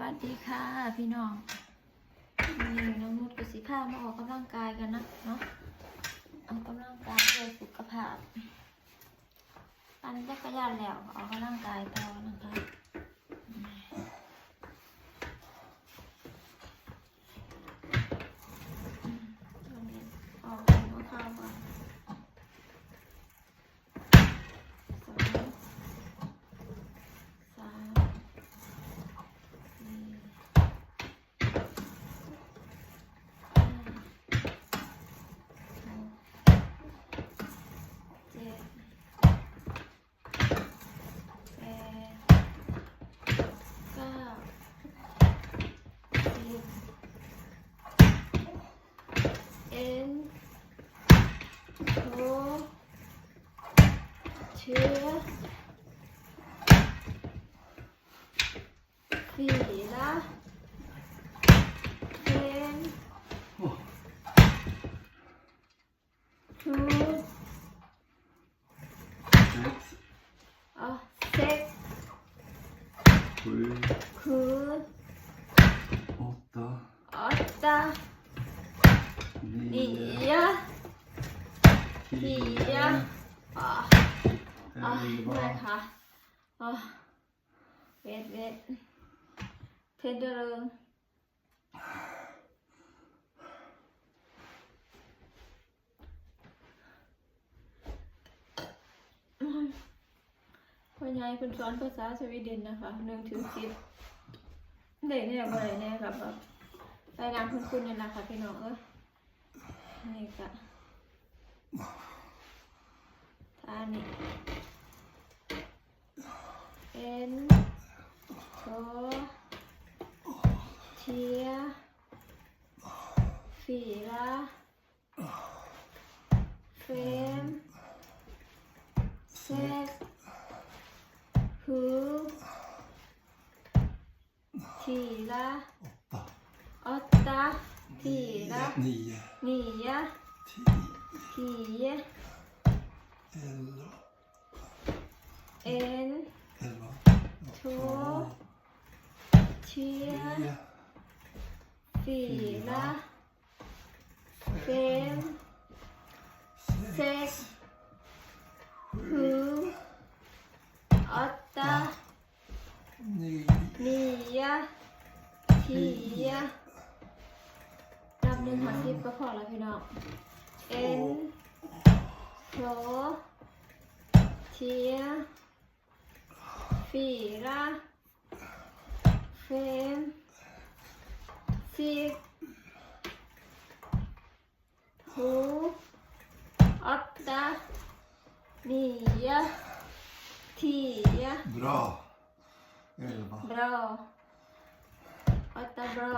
วัสดีค่ะ พี่น้องนี่น้องนุชกับสีผ้ามาออกกำลังกายกันนะเนาะออกกำลังกายเพื่อสุขภาพปั่นจักรยานแล้วออกกำลังกายต่อนะคะออกหัวข้าวก่อนสองสามสี่ห้าหกเจ็ดแปดเก้าสิบเอ็นโท เชื้อสี่ละเอ็นทู Sex, อ๋อเซ็ก sju, คื อ๋อไม่ค่ะอ๋อเวทเวทเพชรเดิงพ่อใหญ่คุณสอนภาษาสวีเดนนะคะหนึ่งถึงสิบเด็กเนี่ยบ่ได้แน่ครับแบบรายงานคุณคุณนี่แหละค่ะพี่น้องเอ้ยนี่ค่ะท่านี่ and Tia Fira Fem Set Hu Tila Åtta Tila Nia Tio L โทเชีย tre, ฝีละเฟม sex, sex who åtta nio, nio tio นับหนึ่งหาสิบก็พอแล้วพี่น้อง n โ o เทีย ฟีระเฟมซิกฮูออตตานียทีย bra, elva, bra ออตตา bra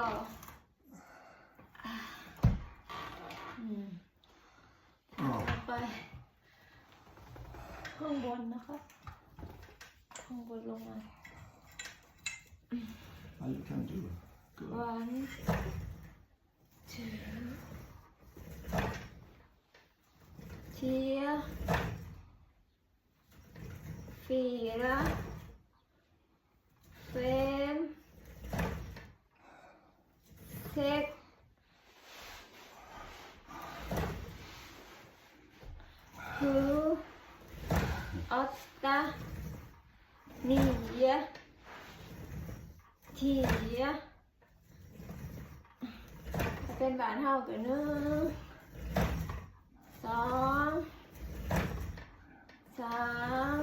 อืม ja, ไปข้างบนนะคะข้างบ นลงมา ja, det kan du. Good. one two เชียฟีระ เฟมเซ็กฮูออตตานียทียเป็นบานเท่ากันหนึ่งสองสาม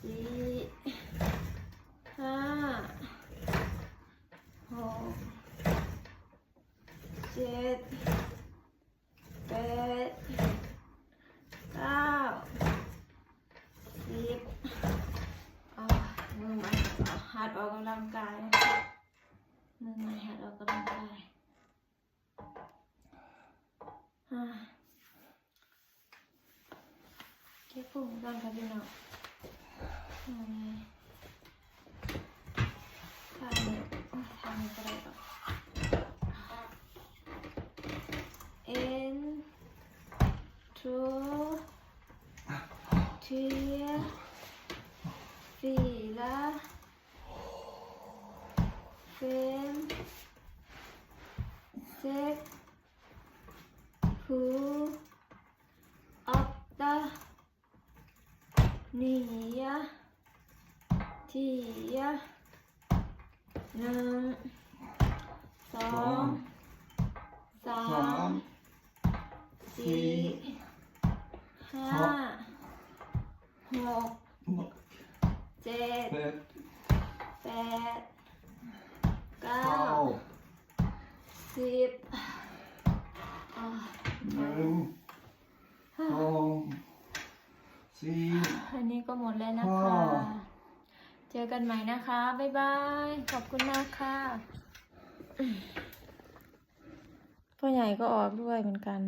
สี่ห้าหกเจ็ดแปดเก้าสิบอ่ามือมาหัดออกกำลังกายนะคะมือมาหัดออ กำลังกายอ่าเก็บปุ่มกันค่ะพี่น้องอืมทางนี้โอ้ยทางนี้ก็ได้หรอก N two three fyra six two åtta nio tio หนึ่ง สองสาสามมสี่ห้าหกเจ็ด แปด แปดเก้า เก้า สิบอะหนึ่งสองสี่อันนี้ก็หมดแล้วนะคะค่ะเจอกันใหม่นะคะ บ๊ายบาย ขอบคุณมากค่ะ พ่อใหญ่ก็ออกด้วยเหมือนกัน